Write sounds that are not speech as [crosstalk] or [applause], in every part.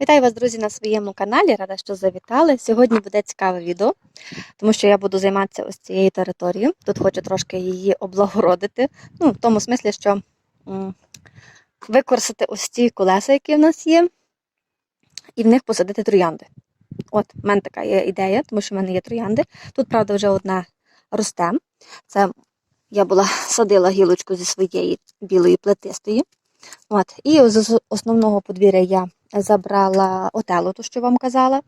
Вітаю вас, друзі, на своєму каналі. Рада, що завітали. Сьогодні буде цікаве відео, тому що я буду займатися ось цією територією. Тут хочу трошки її облагородити. Ну, в тому смислі, що використати ось ці колеса, які в нас є, і в них посадити троянди. От, в мене така є ідея, тому що в мене є троянди. Тут, правда, вже одна росте. Це я була садила гілочку зі своєї білої плетистої. От, і з основного подвір'я я забрала отелу, то що вам казала.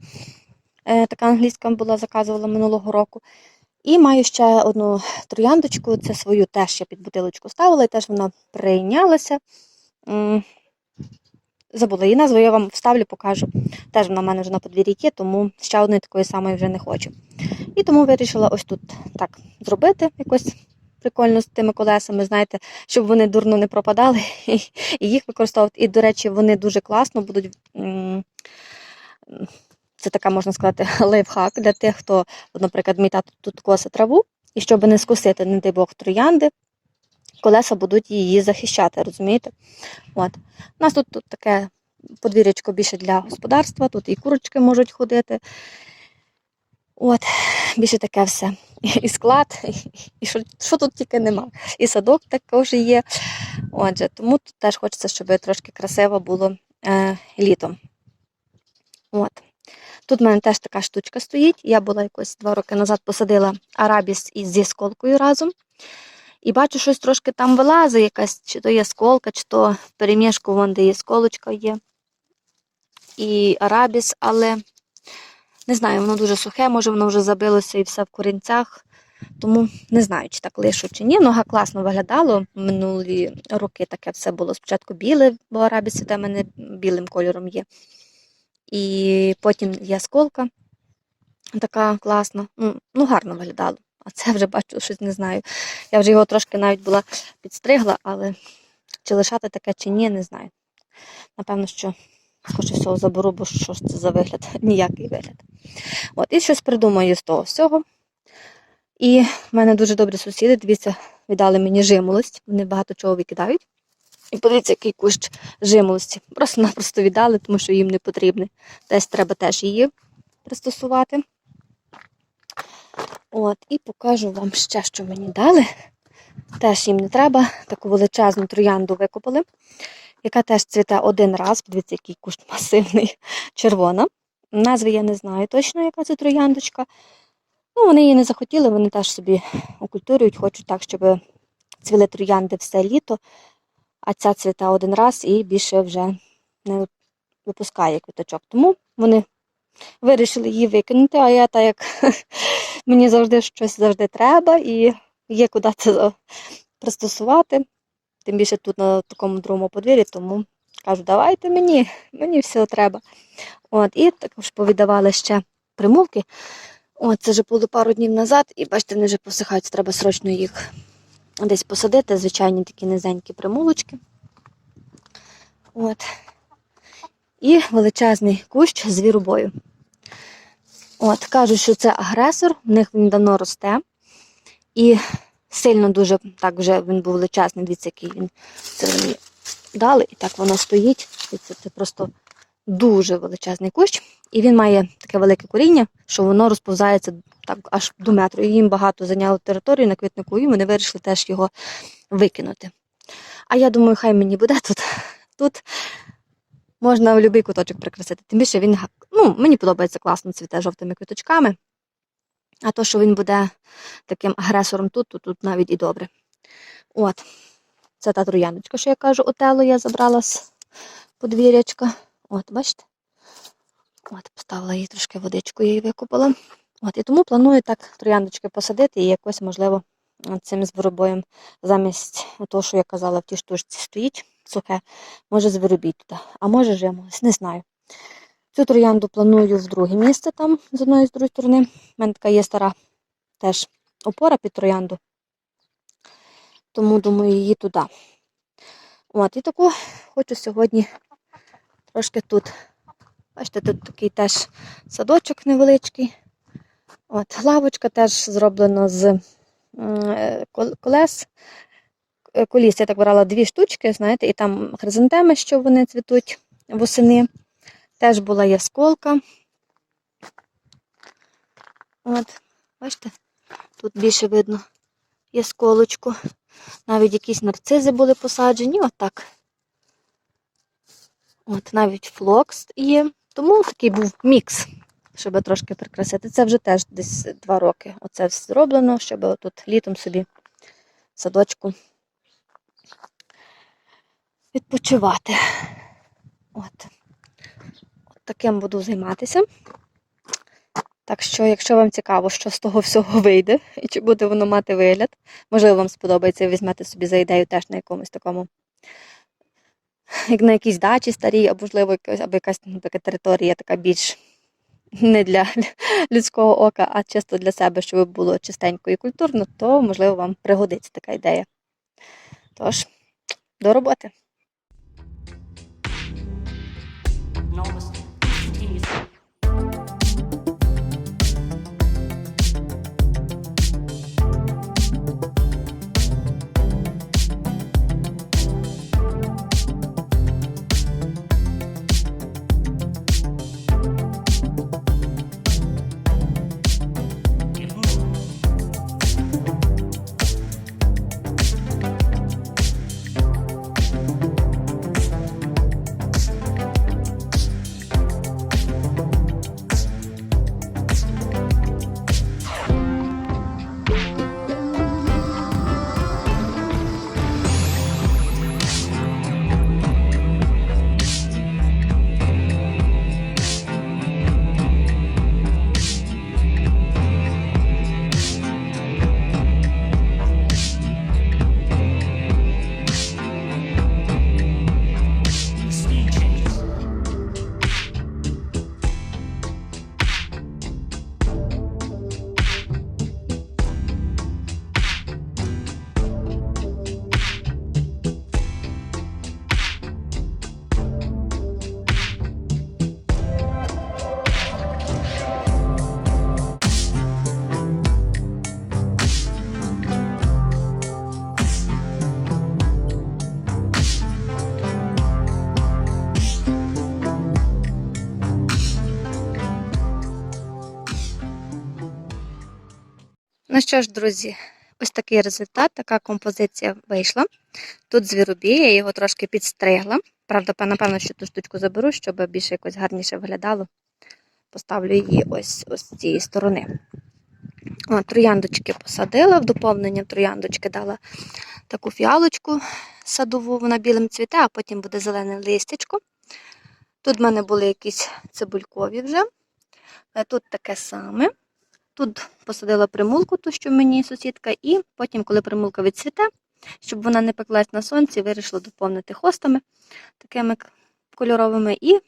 Е, така англійська була, заказувала минулого року. І маю ще одну трояндочку, це свою теж я під бутилочку ставила, і теж вона прийнялася. Забула її назву, я вам вставлю, покажу. Теж вона в мене вже на подвір'ї є, тому ще одної такої самої вже не хочу. І тому вирішила ось тут так зробити якось прикольно з тими колесами, знаєте, щоб вони дурно не пропадали [laughs] і їх використовувати. І, до речі, вони дуже класно будуть. Це така, можна сказати, [laughs] лайфхак для тих, хто, наприклад, мій тато тут косить траву, і щоб не скосити, не дай Бог, троянди, колеса будуть її захищати, розумієте? От. У нас тут, тут таке подвір'ячко більше для господарства, тут і курочки можуть ходити. От, більше таке все. І склад, і що, що тут тільки нема. І садок також є. Отже, тому тут теж хочеться, щоб трошки красиво було е, літом. От. Тут в мене теж така штучка стоїть. Я була якось два роки назад посадила арабіс із зі сколкою разом. І бачу, щось трошки там вилазить, якась, чи то є сколка, чи то в перемішку вон, де є сколочка є. І арабіс, але не знаю, воно дуже сухе, може воно вже забилося і все в корінцях. Тому не знаю, чи так лишу, чи ні. Нога класно виглядало. Минулі роки таке все було спочатку біле, бо арабіс в мене білим кольором є. І потім є сколка така класна. Ну, ну гарно виглядало. А це вже бачу, щось не знаю. Я вже його трошки навіть була підстригла, але чи лишати таке, чи ні, не знаю. Напевно, що скоріше всього заберу, бо що ж це за вигляд? [laughs] Ніякий вигляд. От, і щось придумаю з того всього. І в мене дуже добрі сусіди, дивіться, віддали мені жимолость. Вони багато чого викидають. І подивіться, який кущ жимолості. Просто-напросто віддали, тому що їм не потрібне. Десь треба теж її пристосувати. От, і покажу вам ще, що мені дали. Теж їм не треба. Таку величезну троянду викопали, яка теж цвіте один раз. Подивіться, який кущ масивний, [laughs] червона. Назви я не знаю точно, яка це трояндочка. Ну, вони її не захотіли, вони теж собі окультурюють, хочуть так, щоб цвіли троянди все літо, а ця цвіте один раз і більше вже не випускає квіточок. Тому вони вирішили її викинути, а я так як [laughs] мені завжди щось завжди треба і є куди це пристосувати. Тим більше тут на такому другому подвір'ї, тому кажу, давайте мені, мені все треба. От, і також повідавали ще примулки. От, це вже було пару днів назад, і бачите, вони вже посихають, треба срочно їх десь посадити. Звичайні такі низенькі примулочки. От. І величезний кущ звіробою. От, кажуть, що це агресор, в них він давно росте. І сильно дуже так вже він був величезний, дивіться, який він це мені дали, і так воно стоїть. Дивіться, це просто дуже величезний кущ. І він має таке велике коріння, що воно розповзається так аж до метру. І їм багато зайняло територію на квітнику, і вони вирішили теж його викинути. А я думаю, хай мені буде тут. Тут можна в будь-який куточок прикрасити. Тим більше він ну, мені подобається класно цвіте жовтими квіточками. А то, що він буде таким агресором тут, то тут навіть і добре. От, це та трояночка, що я кажу, отело я забрала з подвір'ячка. От, бачите? От, поставила їй трошки водичку, я її викупила. От, і тому планую так трояндочки посадити і якось, можливо, цим зворобоєм замість того, що я казала, в тій штучці стоїть сухе, може зверобіть туди, а може жимолось, не знаю. Цю троянду планую в друге місце там, з одної з другої сторони. У мене така є стара теж опора під троянду. Тому думаю, її туди. От, і таку хочу сьогодні трошки тут. Бачите, тут такий теж садочок невеличкий. От, лавочка теж зроблена з е, кол- колес. Е, Коліс я так брала дві штучки, знаєте, і там хризантеми, що вони цвітуть восени. Теж була ясколка. От, бачите, тут більше видно ясколочку. Навіть якісь нарцизи були посаджені, отак. От, навіть флокс є. Тому такий був мікс, щоб трошки прикрасити. Це вже теж десь два роки. Оце все зроблено, щоб тут літом собі садочку відпочивати. От. Таким буду займатися. Так що, якщо вам цікаво, що з того всього вийде, і чи буде воно мати вигляд, можливо, вам сподобається, візьмете собі за ідею теж на якомусь такому, як на якійсь дачі старій, або можливо, якась, або якась така територія така більш не для [laughs] людського ока, а чисто для себе, щоб було чистенько і культурно, то, можливо, вам пригодиться така ідея. Тож, до роботи. Ну що ж, друзі, ось такий результат, така композиція вийшла. Тут звіробій, я його трошки підстригла. Правда, напевно, що ту штучку заберу, щоб більше якось гарніше виглядало. Поставлю її ось, ось з цієї сторони. О, трояндочки посадила, в доповнення трояндочки дала таку фіалочку садову, вона білим цвіте, а потім буде зелене листячко. Тут в мене були якісь цибулькові вже. Е, Тут таке саме. Тут посадила примулку, ту, що мені сусідка, і потім, коли примулка відцвіте, щоб вона не пеклась на сонці, вирішила доповнити хостами такими кольоровими, і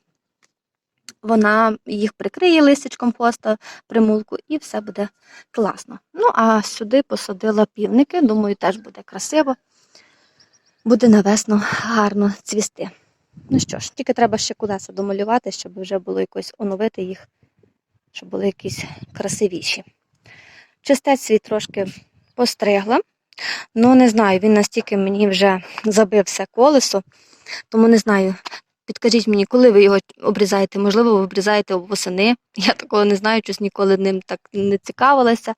вона їх прикриє листячком хоста, примулку, і все буде класно. Ну, а сюди посадила півники, думаю, теж буде красиво. Буде на весну гарно цвісти. Ну що ж, тільки треба ще колеса домалювати, щоб вже було якось оновити їх, щоб були якісь красивіші. Чистець свій трошки постригла. Ну, не знаю, він настільки мені вже забив все колесо, тому не знаю. Підкажіть мені, коли ви його обрізаєте? Можливо, ви обрізаєте восени. [laughs] Я такого не знаю, щось ніколи ним так не цікавилася.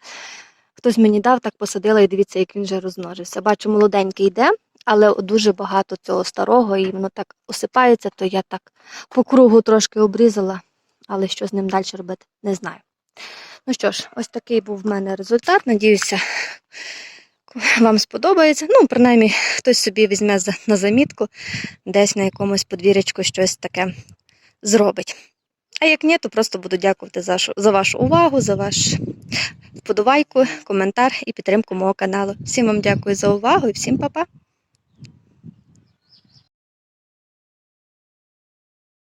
Хтось мені дав, так посадила, і дивіться, як він вже розмножився. Бачу, молоденький йде, але дуже багато цього старого, і воно так осипається, то я так по кругу трошки обрізала, але що з ним далі робити, не знаю. Ну що ж, ось такий був в мене результат. Надіюся, вам сподобається. Ну, принаймні, хтось собі візьме на замітку, десь на якомусь подвір'ячку щось таке зробить. А як ні, то просто буду дякувати за, за вашу увагу, за ваш вподобайку, коментар і підтримку мого каналу. Всім вам дякую за увагу і всім па-па!